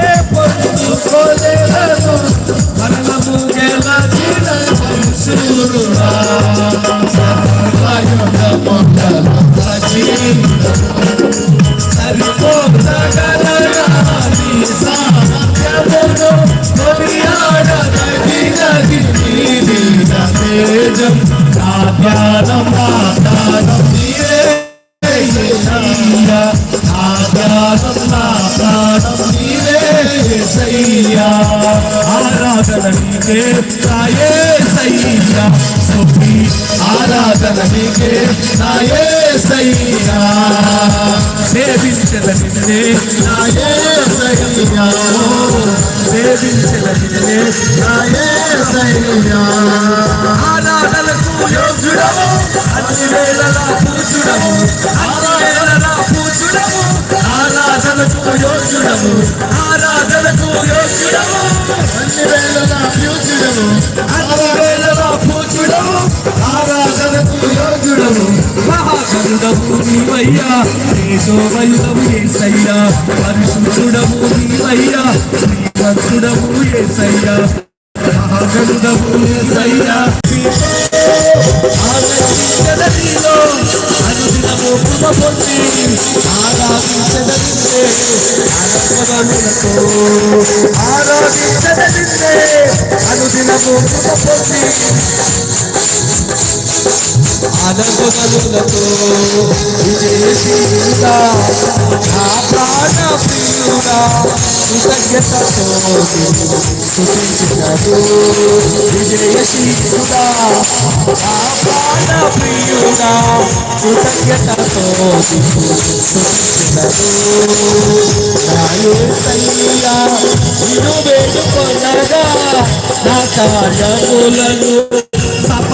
depois de escolher. సయ్యా ఆరాధన నీకే నాయే సయ్యా. స్తుతి ఆరాధన నీకే నాయే సయ్యా. సేవించద నిన్నే నాయే సయ్యా. సేవించద నిన్నే నాయే సయ్యా. ఆరాధనకు యోగ్యుడము అన్ని వేళలా పూజుడము అన్ని వేళలా పూజుడము ఆరాధనకు యోగ్యుడము అన్ని వేళలా పూజుడము అన్ని వేళలా పూజుడము ఆరాధనకు యోగుడము మహాగరుడము నీవయ్యా నీతో వైదము ఏసయ్యా పరిశుద్ధుడము నీవయ్యా శ్రీమంతుడము ఏసయ్యా మహాగరుడము ఏసయ్యా ఆరాధించదనిలో అనుదినము కృప పొంది ఆరాధించదనిదే అనంతరములతో ఆరాధించదనిదే అనుదినము పొంది అనంతరములతో విజయశీలుగా నా ప్రాణ ప్రియుడా కృతజ్ఞతతో స్తుతించినదు విజయశీలుడా నా ప్రియుడా కృతజ్ఞతతో నాయసయ్యా నిన్ను వేడుకొనగా నా కార్యములను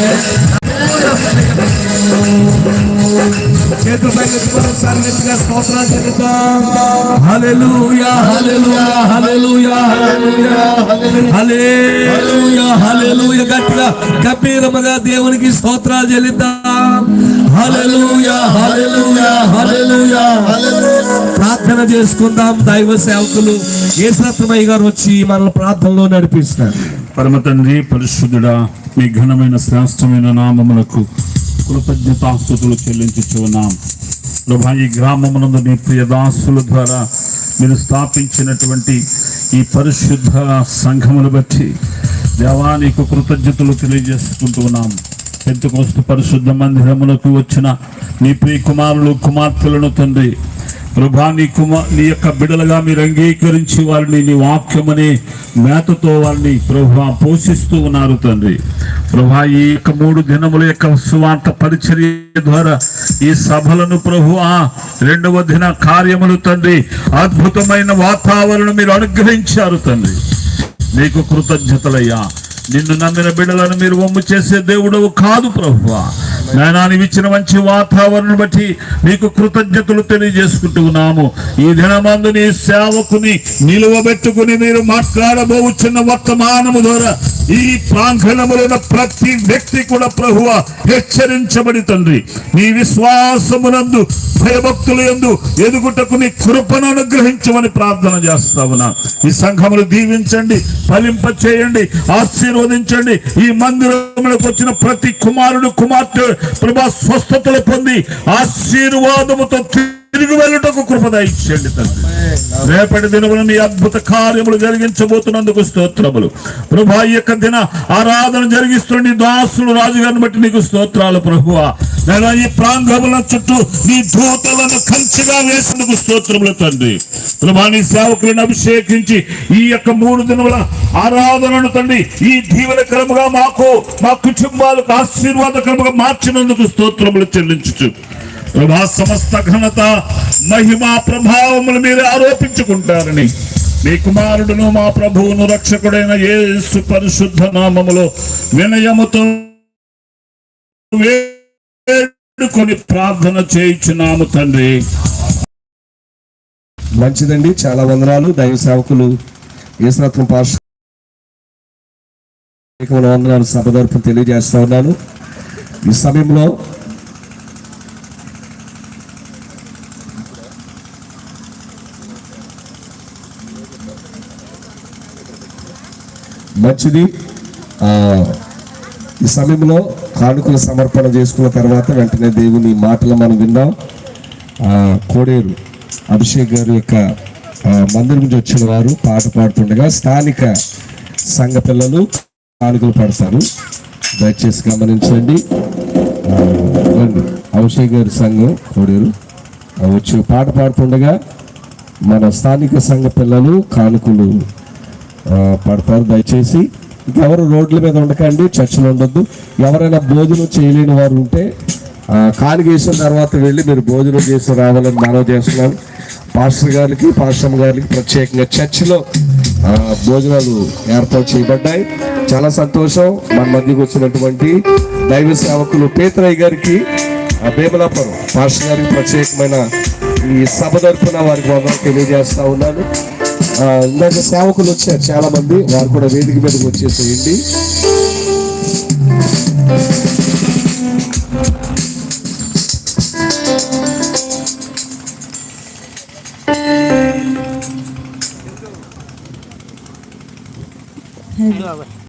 ఆరాధనకే పైన ఆరాధనకే నెత్తిగా స్తోత్రాలు హల్లెలూయా హల్లెలూయా హల్లెలూయా హల్లెలూయా హల్లెలూయా హల్లెలూయా. గట్టిగా గంభీరముగా దేవునికి స్తోత్రాలు చెల్లిద్దాం. హల్లెలూయా హల్లెలూయా హల్లెలూయా. ప్రార్థన చేసుకుందాం దైవ సేవకులు. యేసరత్నమయ్య గారు వచ్చి మనల్ని ప్రార్థనలో నడిపిస్తారు. పరమ తండ్రి పరిశుద్ధుడా మీ ఘనమైన శ్రేష్టమైన నామములకు కృతజ్ఞతాస్థుతులు చెల్లించుచు ఉన్నాం ప్రభా ఈ గ్రామమునందు నీ ప్రియదాసుల ద్వారా మీరు స్థాపించినటువంటి ఈ పరిశుద్ధ సంఘమును బట్టి దేవానికి కృతజ్ఞతలు తెలియజేసుకుంటూ ఉన్నాం. పెంతుకోస్తు పరిశుద్ధ మందిరములకు వచ్చిన నీ ప్రియ కుమారులు కుమార్తెలను తండ్రి ప్రభా నీ కుమార్ నీ యొక్క బిడలుగా మీరు అంగీకరించి వారిని నీ వాక్యమనే మేతతో వారిని ప్రభా పోషిస్తూ ఉన్నారు తండ్రి. ప్రభా ఈ యొక్క మూడు దినముల యొక్క సువార్త పరిచర్య ద్వారా ఈ సభలను ప్రభు ఆ రెండవ దిన కార్యములు తండ్రి అద్భుతమైన వాతావరణం మీరు అనుగ్రహించారు తండ్రి. నీకు కృతజ్ఞతలయ్యా. నిన్ను నమ్మిన బిడ్డలను మీరు వమ్ము చేసే దేవుడవు కాదు ప్రభువా నాయనాని ఇచ్చిన మంచి వాతావరణం బట్టి నీకు కృతజ్ఞతలు తెలియజేసుకుంటూ ఉన్నాము. ఈ దినమందు నీ సేవకుని నిలువబెట్టుకుని మీరు మాట్లాడబోచున్న వర్తమానము ద్వారా ఈ ప్రాంగణములైన ప్రతి వ్యక్తి కూడా ప్రభువ హెచ్చరించబడి తండ్రి. నీ విశ్వాసమునందు భయభక్తులు ఎందు ఎదుగుటకు నీ కృపను అనుగ్రహించమని ప్రార్థన చేస్తా ఉన్నా. ఈ సంఘములు దీవించండి ఫలింప చేయండి ఆశీర్వదించండి. ఈ మందిరములకు వచ్చిన ప్రతి కుమారుడు కుమార్తె ప్రభా స్వస్థతలు పొంది ఆశీర్వాదముతో తిరిగి వెళ్ళుటకు కృపద ఇచ్చండి తండ్రి. రేపటి దినమున నీ అద్భుత కార్యములు జరిగించబోతున్నందుకు స్తోత్రములు. ప్రభా ఈ యొక్క దిన ఆరాధన జరిగిస్తున్న నీ దాసులు రాజుగారిని బట్టి నీకు స్తోత్రాలు ప్రభువా. నేను ఈ ప్రాంగముల చుట్టూ నీ దూతలను కంచిగా వేసినందుకు స్తోత్రములు తండ్రి. ప్రభా నీ సేవకులను అభిషేకించి ఈ యొక్క మూడు దినముల ఆరాధనను తండ్రి ఈ దీవెనకరముగా మాకు మా కుటుంబాలకు ఆశీర్వాదకరముగా మార్చినందుకు స్తోత్రములు చెల్లించుచు. ప్రభా సమస్త ఘనత మహిమా ప్రభావములు మీరు ఆరోపించుకుంటారని. మీ కుమారుడును మా ప్రభువును రక్షకుడైన యేసు పరిశుద్ధ నామములో వినయముతో వేడుకొని ప్రార్థన చేయించున్నాము తండ్రి. మంచిదండి చాలా వందనాలు. దైవ సేవకులు యేసురత్నం పార్ష వందనాలు సభ తరపున తెలియజేస్తా ఉన్నాను. ఈ సమయంలో మంచిది. ఈ సమయంలో కానుకల సమర్పణ చేసుకున్న తర్వాత వెంటనే దేవుని మాటలు మనం విన్నాం కోడేరు అభిషేక్ గారి యొక్క మందిరం నుంచి వచ్చిన వారు పాట పాడుతుండగా స్థానిక సంఘ పిల్లలు కానుకలు పడతారు. దయచేసి గమనించండి. రండి. అభిషేక్ గారి సంఘం కోడేరు వచ్చి పాట పాడుతుండగా మన స్థానిక సంఘ పిల్లలు కానుకలు పడతారు. దయచేసి ఎవరు రోడ్ల మీద ఉండకండి చర్చలు ఉండొద్దు. ఎవరైనా భోజనం చేయలేని వారు ఉంటే ఆ, గీసిన తర్వాత వెళ్ళి మీరు భోజనం చేసి రావాలని మనవి చేస్తున్నాను. పాస్టర్ గారికి పాశ్రమ గారికి ప్రత్యేకంగా చర్చిలో భోజనాలు ఏర్పాటు చేయబడ్డాయి. చాలా సంతోషం. మన మధ్యకు వచ్చినటువంటి దైవ సేవకులు పేతరయ్య గారికి భీమలాపురం పాస్టర్ గారికి ప్రత్యేకమైన ఈ సభ తరఫున వారికి వందలు తెలియజేస్తా ఉన్నాను. ఇందాక సేవకులు వచ్చారు చాలా మంది వారు కూడా వేదిక మీదకి వచ్చేసేయండి.